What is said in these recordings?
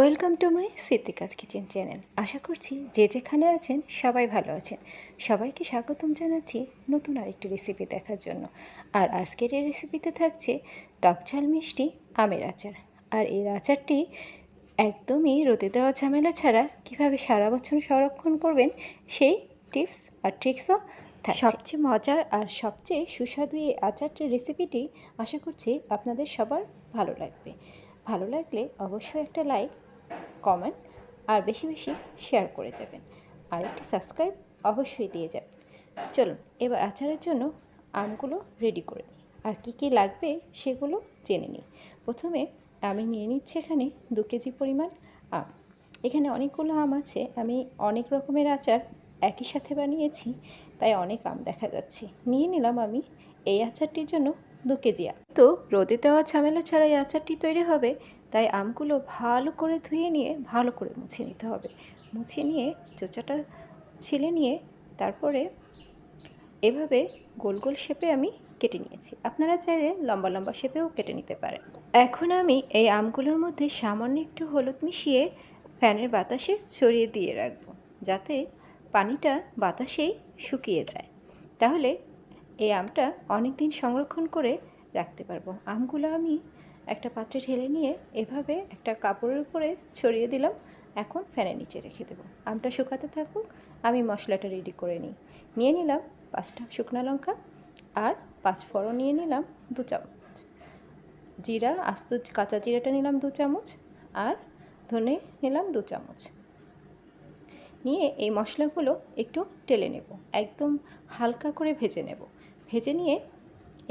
Welcome to my Siddika's kitchen channel. আশা করছি যে যেখানে আছেন সবাই ভালো আছেন। সবাইকে স্বাগতম জানাচ্ছি নতুন আরেকটি রেসিপি দেখার জন্য। আর আজকের এই রেসিপিতে থাকছে টকঝাল মিষ্টি আমের আচার। আর এই আচারটি একদমই রোদে দেওয়া ঝামেলা ছাড়া কীভাবে সারা বছর সংরক্ষণ করবেন সেই টিপস আর ট্রিক্সও সবচেয়ে মজার আর সবচেয়ে সুস্বাদু এই আচারটির রেসিপিটি আশা করছি আপনাদের সবার ভালো লাগবে। ভালো লাগলে অবশ্যই একটা লাইক কমেন্ট আর বেশি বেশি শেয়ার করে যাবেন। আর একটি সাবস্ক্রাইব অবশ্যই দিয়ে যাবেন। চলুন, এবার আচারের জন্য আমগুলো রেডি করে নিই। আর কি কি লাগবে সেগুলো জেনে নিই। প্রথমে আমি নিয়ে নিচ্ছি এখানে দু কেজি পরিমাণ আম। এখানে অনেকগুলো আম আছে। আমি অনেক রকমের আচার একই সাথে বানিয়েছি, তাই অনেক আম দেখা যাচ্ছে। নিয়ে নিলাম আমি এই আচারটির জন্য দু কেজি আম। তো রোদে দেওয়া ঝামেলা ছাড়া এই আচারটি তৈরি হবে। তাই আমগুলো ভালো করে ধুয়ে নিয়ে ভালো করে মুছে নিতে হবে। মুছে নিয়ে চোচাটা ছিলে নিয়ে তারপরে এভাবে গোল গোল শেপে আমি কেটে নিয়েছি। আপনারা চাইলে লম্বা লম্বা শেপেও কেটে নিতে পারেন। এখন আমি এই আমগুলোর মধ্যে সামান্য একটু হলুদ মিশিয়ে ফ্যানের বাতাসে ছড়িয়ে দিয়ে রাখব, যাতে পানিটা বাতাসেই শুকিয়ে যায়। তাহলে এই আমটা অনেক দিন সংরক্ষণ করে রাখতে পারব। আমগুলো আমি একটা পাত্রে ঢেলে নিয়ে এভাবে একটা কাপড়ের উপরে ছড়িয়ে দিলাম। এখন ফ্যানের নিচে রেখে দেবো। আমটা শুকাতে থাকুক, আমি মশলাটা রেডি করে নিই। নিয়ে নিলাম পাঁচটা শুকনো লঙ্কা আর পাঁচ ফড়ন নিয়ে নিলাম দু চামচ। জিরা, আস্ত কাঁচা জিরাটা নিলাম দু চামচ আর ধনে নিলাম দু চামচ। নিয়ে এই মশলাগুলো একটু টেলে নেব। একদম হালকা করে ভেজে নেব। ভেজে নিয়ে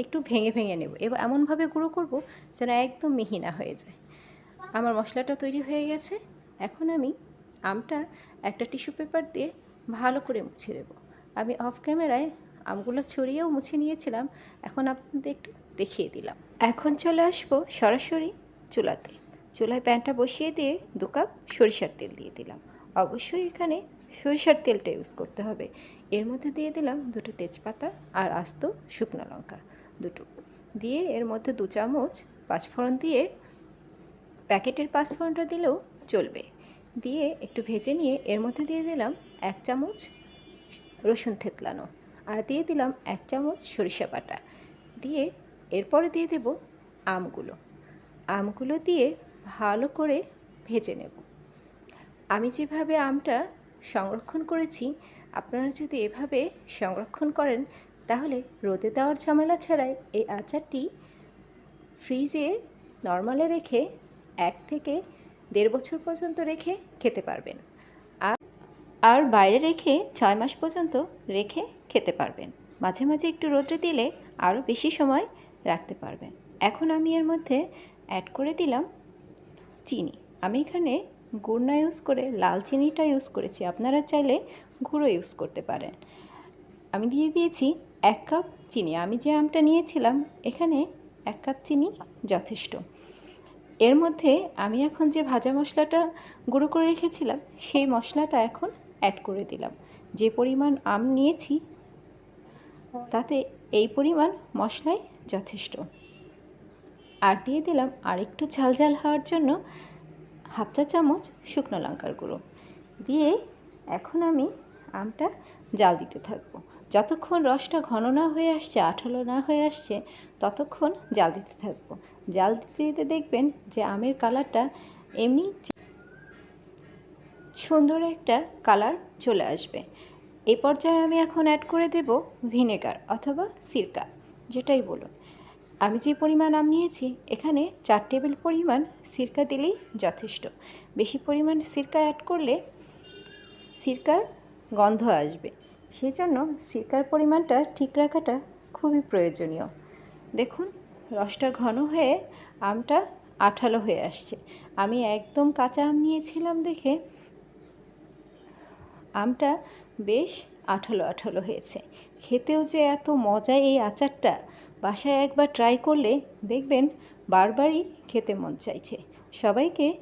একটু ভেঙে ভেঙে নেব। এবার এমনভাবে গুঁড়ো করব যেন একদম মিহি না হয়ে যায়। আমার মশলাটা তৈরি হয়ে গেছে। এখন আমি আমটা একটা টিস্যু পেপার দিয়ে ভালো করে মুছে দেবো আমি অফ ক্যামেরায় আমগুলো ছড়িয়েও মুছে নিয়েছিলাম। এখন আপনাদের একটু দেখিয়ে দিলাম। এখন চলে আসব সরাসরি চুলাতে। চুলায় প্যানটা বসিয়ে দিয়ে দু কাপ সরিষার তেল দিয়ে দিলাম। অবশ্যই এখানে সরিষার তেলটা ইউজ করতে হবে। এর মধ্যে দিয়ে দিলাম দুটো তেজপাতা আর আস্ত শুকনো লঙ্কা। দুটো। দিয়ে এর মধ্যে দু চামচ পাঁচফোড়ন দিয়ে প্যাকেটের পাঁচফোড়নটা দিলেও চলবে। দিয়ে একটু ভেজে নিয়ে এর মধ্যে দিয়ে দিলাম এক চামচ রসুন থেতলানো আর দিয়ে দিলাম এক চামচ সরিষা বাটা। দিয়ে এরপরে দিয়ে দেব আমগুলো। আমগুলো দিয়ে ভালো করে ভেজে নেব। আমি যেভাবে আমটা সংরক্ষণ করেছি, আপনারা যদি এভাবে সংরক্ষণ করেন তাহলে রোদে দেওয়ার ঝামেলা ছাড়াই এই আচারটি ফ্রিজে নর্মালে রেখে এক থেকে দেড় বছর পর্যন্ত রেখে খেতে পারবেন। আর আর বাইরে রেখে ছয় মাস পর্যন্ত রেখে খেতে পারবেন। মাঝে মাঝে একটু রোদে দিলে আরও বেশি সময় রাখতে পারবেন। এখন আমি এর মধ্যে অ্যাড করে দিলাম চিনি। আমি এখানে গুড় না ইউজ করে লাল চিনিটা ইউজ করেছি। আপনারা চাইলে গুঁড়ো ইউজ করতে পারেন। আমি দিয়ে দিয়েছি এক কাপ চিনি। আমি যে আমটা নিয়েছিলাম, এখানে এক কাপ চিনি যথেষ্ট। এর মধ্যে আমি এখন যে ভাজা মশলাটা গুঁড়ো করে রেখেছিলাম, সেই মশলাটা এখন অ্যাড করে দিলাম। যে পরিমাণ আম নিয়েছি, তাতে এই পরিমাণ মশলাই যথেষ্ট। আর দিয়ে দিলাম আরেকটু ঝাল ঝাল হওয়ার জন্য হাফ চা চামচ শুকনো লঙ্কার গুঁড়ো। দিয়ে এখন আমি আমটা জাল দিতে থাকব। যতক্ষণ রসটা ঘন না হয়ে আসছে, আঠালো না হয়ে আসছে, ততক্ষণ জাল দিতে থাকব। জাল দিতে দিতে দেখবেন যে আমের কালারটা এমনি সুন্দর একটা কালার চলে আসবে। এই পর্যায়ে আমি এখন অ্যাড করে দেব ভিনেগার অথবা সিরকা যেটাই বলুন। আমি যে পরিমাণ আম নিয়েছি, এখানে চার টেবিল পরিমাণ সিরকা দিলেই যথেষ্ট। বেশি পরিমাণ সিরকা অ্যাড করলে সিরকার গন্ধ আসবে। সেই জন্য সিরকার পরিমাণটা ঠিক রাখাটা খুবই প্রয়োজনীয়। দেখুন, রসটা ঘন হয়ে আমটা আঠালো হয়ে আসছে। আমি একদম কাঁচা আম নিয়েছিলাম দেখে আমটা বেশ আঠালো আঠালো হয়েছে। খেতেও যে এত মজা এই আচারটা, বাসায় একবার ট্রাই করলে দেখবেন বারবারই খেতে মন চাইছে। সবাইকে